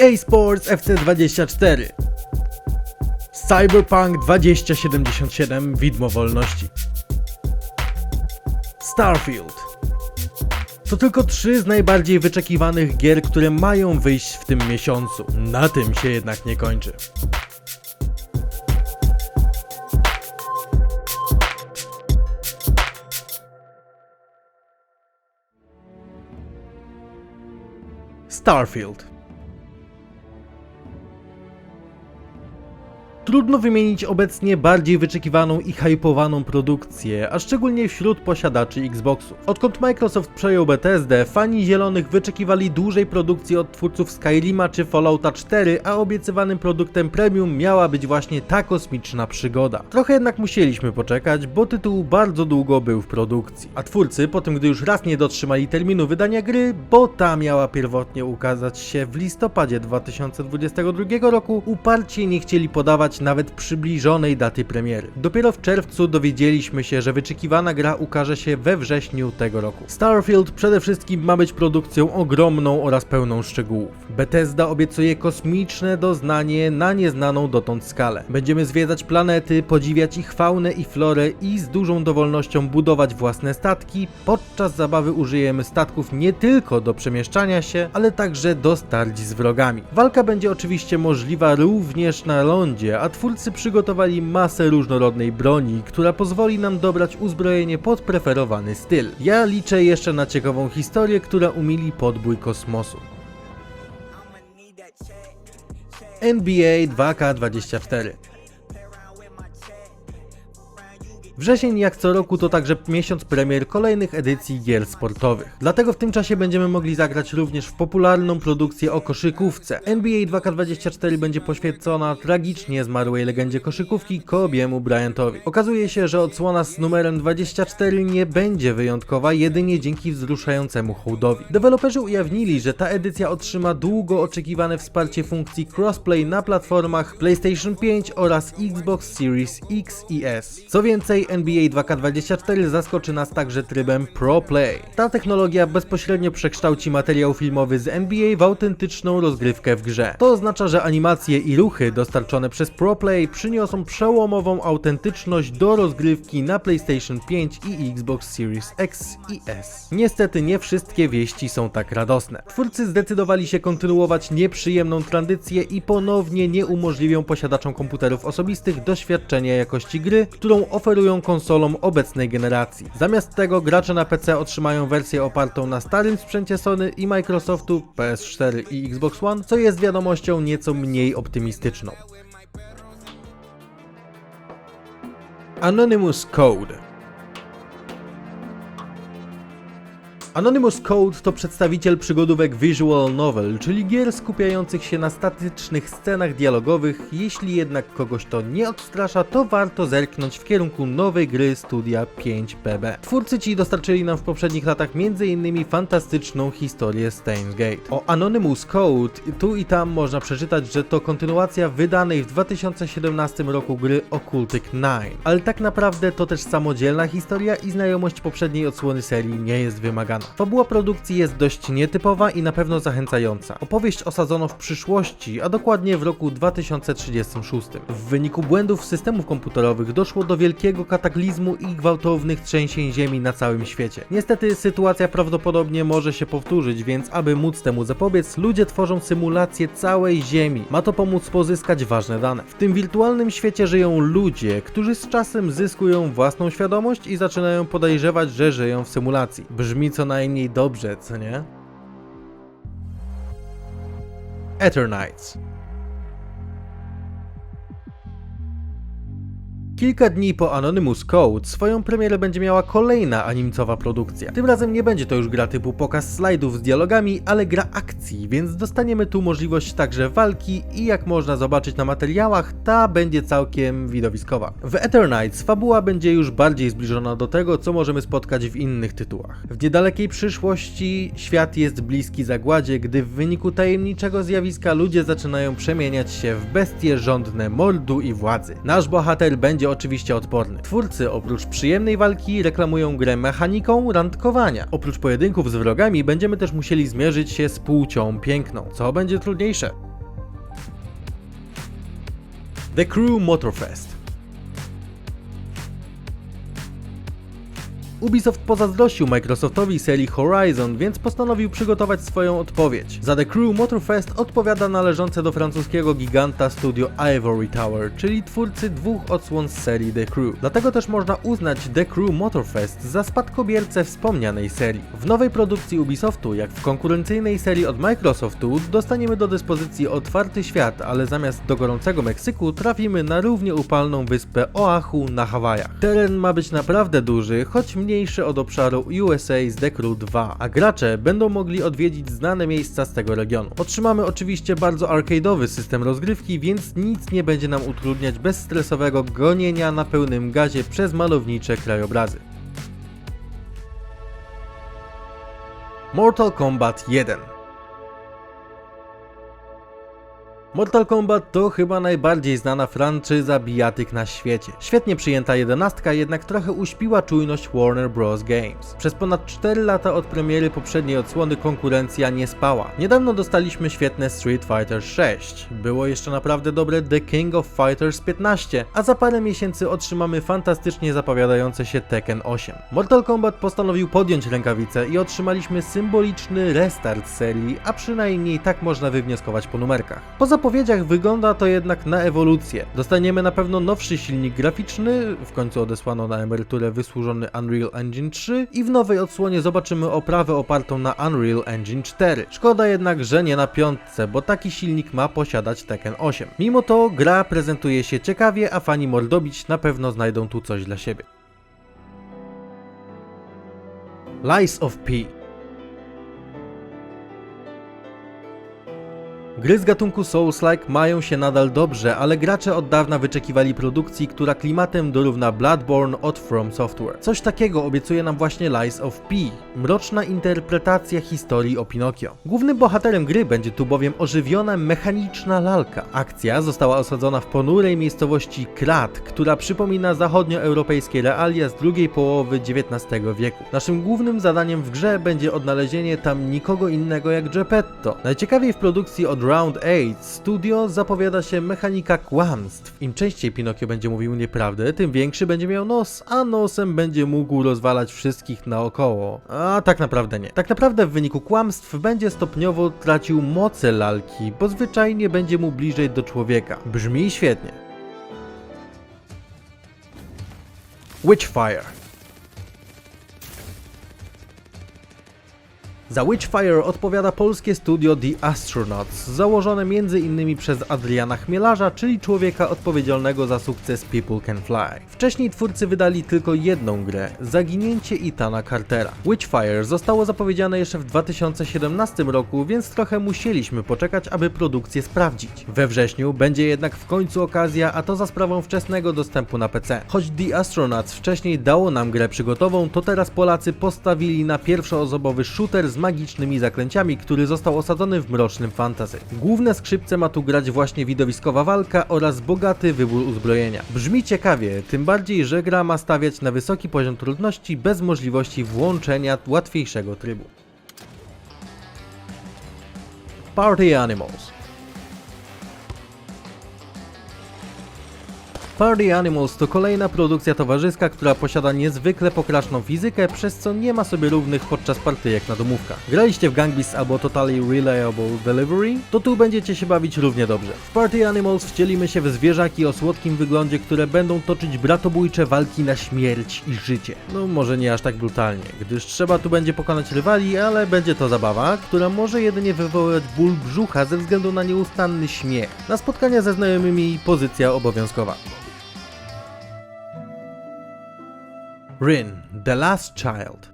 EA Sports FC24 Cyberpunk 2077 Widmo Wolności Starfield to tylko trzy z najbardziej wyczekiwanych gier, które mają wyjść w tym miesiącu. Na tym się jednak nie kończy. Starfield. Trudno wymienić obecnie bardziej wyczekiwaną i hypowaną produkcję, a szczególnie wśród posiadaczy Xboxów. Odkąd Microsoft przejął Bethesdę, fani zielonych wyczekiwali dłużej produkcji od twórców Skyrima czy Fallouta 4, a obiecywanym produktem premium miała być właśnie ta kosmiczna przygoda. Trochę jednak musieliśmy poczekać, bo tytuł bardzo długo był w produkcji. A twórcy, po tym gdy już raz nie dotrzymali terminu wydania gry, bo ta miała pierwotnie ukazać się w listopadzie 2022 roku, uparcie nie chcieli podawać nawet przybliżonej daty premiery. Dopiero w czerwcu dowiedzieliśmy się, że wyczekiwana gra ukaże się we wrześniu tego roku. Starfield przede wszystkim ma być produkcją ogromną oraz pełną szczegółów. Bethesda obiecuje kosmiczne doznanie na nieznaną dotąd skalę. Będziemy zwiedzać planety, podziwiać ich faunę i florę i z dużą dowolnością budować własne statki. Podczas zabawy użyjemy statków nie tylko do przemieszczania się, ale także do starć z wrogami. Walka będzie oczywiście możliwa również na lądzie, a twórcy przygotowali masę różnorodnej broni, która pozwoli nam dobrać uzbrojenie pod preferowany styl. Ja liczę jeszcze na ciekawą historię, która umili podbój kosmosu. NBA 2K24 Wrzesień jak co roku to także miesiąc premier kolejnych edycji gier sportowych. Dlatego w tym czasie będziemy mogli zagrać również w popularną produkcję o koszykówce. NBA 2K24 będzie poświęcona tragicznie zmarłej legendzie koszykówki Kobiemu Bryantowi. Okazuje się, że odsłona z numerem 24 nie będzie wyjątkowa jedynie dzięki wzruszającemu hołdowi. Deweloperzy ujawnili, że ta edycja otrzyma długo oczekiwane wsparcie funkcji crossplay na platformach PlayStation 5 oraz Xbox Series X i S. Co więcej, NBA 2K24 zaskoczy nas także trybem Pro Play. Ta technologia bezpośrednio przekształci materiał filmowy z NBA w autentyczną rozgrywkę w grze. To oznacza, że animacje i ruchy dostarczone przez Pro Play przyniosą przełomową autentyczność do rozgrywki na PlayStation 5 i Xbox Series X i S. Niestety nie wszystkie wieści są tak radosne. Twórcy zdecydowali się kontynuować nieprzyjemną tradycję i ponownie nie umożliwią posiadaczom komputerów osobistych doświadczenia jakości gry, którą oferują konsolom obecnej generacji. Zamiast tego gracze na PC otrzymają wersję opartą na starym sprzęcie Sony i Microsoftu PS4 i Xbox One, co jest wiadomością nieco mniej optymistyczną. Anonymous Code Anonymous Code to przedstawiciel przygodówek visual novel, czyli gier skupiających się na statycznych scenach dialogowych. Jeśli jednak kogoś to nie odstrasza, to warto zerknąć w kierunku nowej gry studia 5PB. Twórcy ci dostarczyli nam w poprzednich latach m.in. fantastyczną historię Steins Gate. O Anonymous Code tu i tam można przeczytać, że to kontynuacja wydanej w 2017 roku gry Occultic 9, ale tak naprawdę to też samodzielna historia i znajomość poprzedniej odsłony serii nie jest wymagana. Fabuła produkcji jest dość nietypowa i na pewno zachęcająca. Opowieść osadzono w przyszłości, a dokładnie w roku 2036. W wyniku błędów systemów komputerowych doszło do wielkiego kataklizmu i gwałtownych trzęsień ziemi na całym świecie. Niestety sytuacja prawdopodobnie może się powtórzyć, więc aby móc temu zapobiec, ludzie tworzą symulację całej Ziemi. Ma to pomóc pozyskać ważne dane. W tym wirtualnym świecie żyją ludzie, którzy z czasem zyskują własną świadomość i zaczynają podejrzewać, że żyją w symulacji. Brzmi co najmniej dobrze, co nie? Eternights Kilka dni po Anonymous Code swoją premierę będzie miała kolejna animcowa produkcja. Tym razem nie będzie to już gra typu pokaz slajdów z dialogami, ale gra akcji, więc dostaniemy tu możliwość także walki i jak można zobaczyć na materiałach, ta będzie całkiem widowiskowa. W Eternights fabuła będzie już bardziej zbliżona do tego, co możemy spotkać w innych tytułach. W niedalekiej przyszłości świat jest bliski zagładzie, gdy w wyniku tajemniczego zjawiska ludzie zaczynają przemieniać się w bestie żądne mordu i władzy. Nasz bohater będzie oczywiście odporny. Twórcy oprócz przyjemnej walki reklamują grę mechaniką randkowania. Oprócz pojedynków z wrogami będziemy też musieli zmierzyć się z płcią piękną, co będzie trudniejsze. The Crew Motorfest Ubisoft pozazdrościł Microsoftowi serii Horizon, więc postanowił przygotować swoją odpowiedź. Za The Crew Motorfest odpowiada należące do francuskiego giganta studio Ivory Tower, czyli twórcy dwóch odsłon z serii The Crew. Dlatego też można uznać The Crew Motorfest za spadkobiercę wspomnianej serii. W nowej produkcji Ubisoftu, jak w konkurencyjnej serii od Microsoftu, dostaniemy do dyspozycji otwarty świat, ale zamiast do gorącego Meksyku trafimy na równie upalną wyspę Oahu na Hawajach. Teren ma być naprawdę duży, choć mniejszy od obszaru USA z The Crew 2, a gracze będą mogli odwiedzić znane miejsca z tego regionu. Otrzymamy oczywiście bardzo arcade'owy system rozgrywki, więc nic nie będzie nam utrudniać bezstresowego gonienia na pełnym gazie przez malownicze krajobrazy. Mortal Kombat 1 Mortal Kombat to chyba najbardziej znana franczyza bijatyk na świecie. Świetnie przyjęta jedenastka jednak trochę uśpiła czujność Warner Bros. Games. Przez ponad 4 lata od premiery poprzedniej odsłony konkurencja nie spała. Niedawno dostaliśmy świetne Street Fighter 6. Było jeszcze naprawdę dobre The King of Fighters 15, a za parę miesięcy otrzymamy fantastycznie zapowiadające się Tekken 8. Mortal Kombat postanowił podjąć rękawice i otrzymaliśmy symboliczny restart serii, a przynajmniej tak można wywnioskować po numerkach. Po zapowiedziach wygląda to jednak na ewolucję. Dostaniemy na pewno nowszy silnik graficzny, w końcu odesłano na emeryturę wysłużony Unreal Engine 3 i w nowej odsłonie zobaczymy oprawę opartą na Unreal Engine 4. Szkoda jednak, że nie na piątce, bo taki silnik ma posiadać Tekken 8. Mimo to gra prezentuje się ciekawie, a fani Mordobić na pewno znajdą tu coś dla siebie. Lies of P Gry z gatunku Souls-like mają się nadal dobrze, ale gracze od dawna wyczekiwali produkcji, która klimatem dorówna Bloodborne od From Software. Coś takiego obiecuje nam właśnie Lies of P, mroczna interpretacja historii o Pinokio. Głównym bohaterem gry będzie tu bowiem ożywiona mechaniczna lalka. Akcja została osadzona w ponurej miejscowości Krat, która przypomina zachodnioeuropejskie realia z drugiej połowy XIX wieku. Naszym głównym zadaniem w grze będzie odnalezienie tam nikogo innego jak Geppetto. Najciekawiej w produkcji od Round 8 studio zapowiada się mechanika kłamstw. Im częściej Pinokio będzie mówił nieprawdę, tym większy będzie miał nos, a nosem będzie mógł rozwalać wszystkich naokoło. A tak naprawdę nie. Tak naprawdę w wyniku kłamstw będzie stopniowo tracił moce lalki, bo zwyczajnie będzie mu bliżej do człowieka. Brzmi świetnie. Witchfire Za Witchfire odpowiada polskie studio The Astronauts, założone m.in. przez Adriana Chmielarza, czyli człowieka odpowiedzialnego za sukces People Can Fly. Wcześniej twórcy wydali tylko jedną grę, Zaginięcie Itana Cartera. Witchfire zostało zapowiedziane jeszcze w 2017 roku, więc trochę musieliśmy poczekać, aby produkcję sprawdzić. We wrześniu będzie jednak w końcu okazja, a to za sprawą wczesnego dostępu na PC. Choć The Astronauts wcześniej dało nam grę przygotową, to teraz Polacy postawili na pierwszoosobowy shooter z magicznymi zaklęciami, który został osadzony w mrocznym fantasy. Główne skrzypce ma tu grać właśnie widowiskowa walka oraz bogaty wybór uzbrojenia. Brzmi ciekawie, tym bardziej, że gra ma stawiać na wysoki poziom trudności bez możliwości włączenia łatwiejszego trybu. Party Animals Party Animals to kolejna produkcja towarzyska, która posiada niezwykle pokraczną fizykę, przez co nie ma sobie równych podczas partyjek na domówkach. Graliście w Gang Beasts albo Totally Reliable Delivery? To tu będziecie się bawić równie dobrze. W Party Animals wcielimy się w zwierzaki o słodkim wyglądzie, które będą toczyć bratobójcze walki na śmierć i życie. No może nie aż tak brutalnie, gdyż trzeba tu będzie pokonać rywali, ale będzie to zabawa, która może jedynie wywołać ból brzucha ze względu na nieustanny śmiech. Na spotkania ze znajomymi pozycja obowiązkowa. Rin, The Last Child.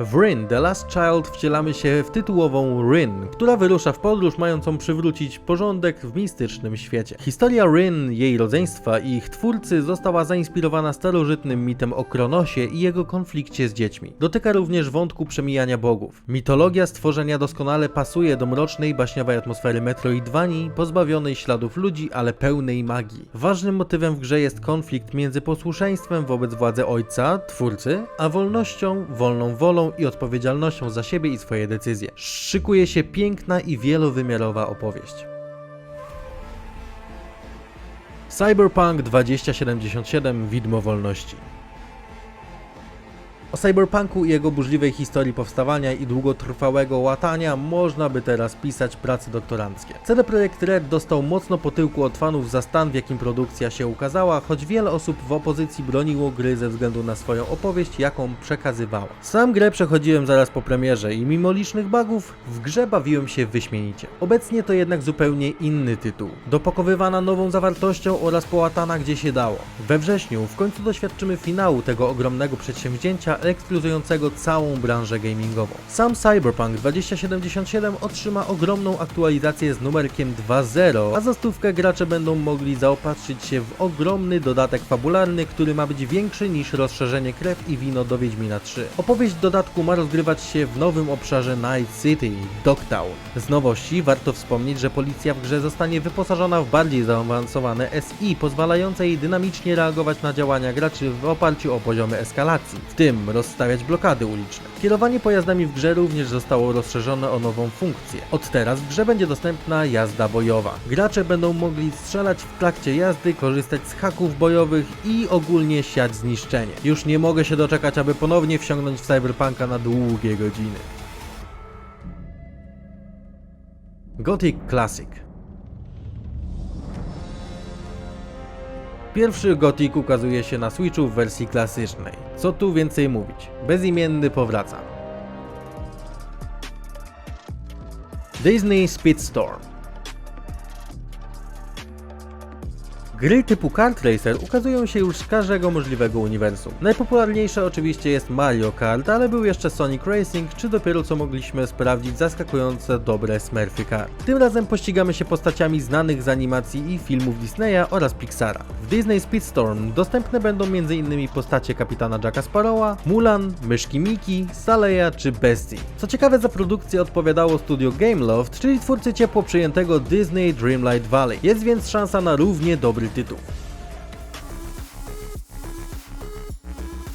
W Rin, The Last Child wcielamy się w tytułową Rin, która wyrusza w podróż mającą przywrócić porządek w mistycznym świecie. Historia Rin, jej rodzeństwa i ich twórcy została zainspirowana starożytnym mitem o Kronosie i jego konflikcie z dziećmi. Dotyka również wątku przemijania bogów. Mitologia stworzenia doskonale pasuje do mrocznej, baśniowej atmosfery Metroidvanii, pozbawionej śladów ludzi, ale pełnej magii. Ważnym motywem w grze jest konflikt między posłuszeństwem wobec władzy ojca, twórcy, a wolnością, wolną wolą i odpowiedzialnością za siebie i swoje decyzje. Szykuje się piękna i wielowymiarowa opowieść. Cyberpunk 2077 Widmo Wolności o Cyberpunku i jego burzliwej historii powstawania i długotrwałego łatania można by teraz pisać prace doktoranckie. CD Projekt Red dostał mocno po tyłku od fanów za stan, w jakim produkcja się ukazała, choć wiele osób w opozycji broniło gry ze względu na swoją opowieść, jaką przekazywała. Sam grę przechodziłem zaraz po premierze i mimo licznych bugów, w grze bawiłem się wyśmienicie. Obecnie to jednak zupełnie inny tytuł, dopakowywana nową zawartością oraz połatana gdzie się dało. We wrześniu w końcu doświadczymy finału tego ogromnego przedsięwzięcia elektryzującego całą branżę gamingową. Sam Cyberpunk 2077 otrzyma ogromną aktualizację z numerkiem 2.0, a za stówkę gracze będą mogli zaopatrzyć się w ogromny dodatek fabularny, który ma być większy niż rozszerzenie Krew i Wino do Wiedźmina 3. Opowieść dodatku ma rozgrywać się w nowym obszarze Night City, Dogtown. Z nowości warto wspomnieć, że policja w grze zostanie wyposażona w bardziej zaawansowane SI, pozwalające jej dynamicznie reagować na działania graczy w oparciu o poziomy eskalacji, w tym rozstawiać blokady uliczne. Kierowanie pojazdami w grze również zostało rozszerzone o nową funkcję. Od teraz w grze będzie dostępna jazda bojowa. Gracze będą mogli strzelać w trakcie jazdy, korzystać z haków bojowych i ogólnie siać zniszczenie. Już nie mogę się doczekać, aby ponownie wsiągnąć w Cyberpunka na długie godziny. Gothic Classic Pierwszy Gothic ukazuje się na Switchu w wersji klasycznej. Co tu więcej mówić? Bezimienny powraca. Disney Speedstorm Gry typu Kart Racer ukazują się już z każdego możliwego uniwersum. Najpopularniejsze oczywiście jest Mario Kart, ale był jeszcze Sonic Racing, czy dopiero co mogliśmy sprawdzić zaskakujące dobre Smurfy Kart. Tym razem pościgamy się postaciami znanych z animacji i filmów Disneya oraz Pixara. W Disney Speedstorm dostępne będą m.in. postacie kapitana Jacka Sparrowa, Mulan, myszki Miki, Saleya czy Bestii. Co ciekawe za produkcję odpowiadało studio Gameloft, czyli twórcy ciepło przyjętego Disney Dreamlight Valley. Jest więc szansa na równie dobry tytuł.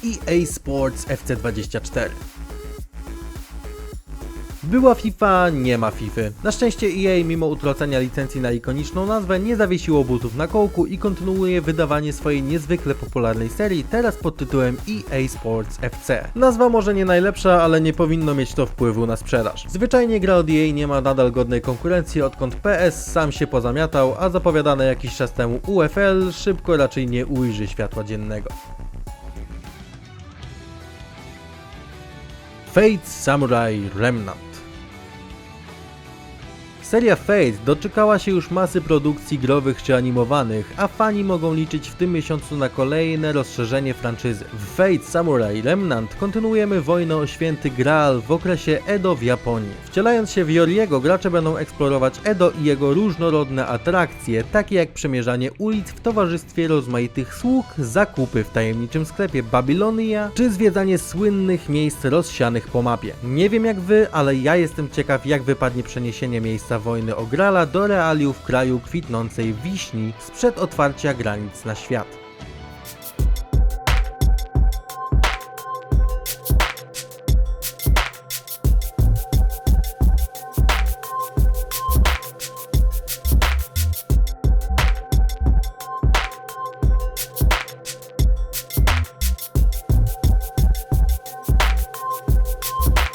EA Sports FC24 była FIFA, nie ma FIFA. Na szczęście EA, mimo utracenia licencji na ikoniczną nazwę, nie zawiesiło butów na kołku i kontynuuje wydawanie swojej niezwykle popularnej serii, teraz pod tytułem EA Sports FC. Nazwa może nie najlepsza, ale nie powinno mieć to wpływu na sprzedaż. Zwyczajnie gra od EA nie ma nadal godnej konkurencji, odkąd PS sam się pozamiatał, a zapowiadane jakiś czas temu UFL szybko raczej nie ujrzy światła dziennego. Fate Samurai Remnant Seria Fate doczekała się już masy produkcji growych czy animowanych, a fani mogą liczyć w tym miesiącu na kolejne rozszerzenie franczyzy. W Fate Samurai Remnant kontynuujemy wojnę o święty Graal w okresie Edo w Japonii. Wcielając się w Yoriego, gracze będą eksplorować Edo i jego różnorodne atrakcje, takie jak przemierzanie ulic w towarzystwie rozmaitych sług, zakupy w tajemniczym sklepie Babilonia, czy zwiedzanie słynnych miejsc rozsianych po mapie. Nie wiem jak wy, ale ja jestem ciekaw jak wypadnie przeniesienie miejsca wojny o Grala do realiów kraju kwitnącej wiśni sprzed otwarcia granic na świat.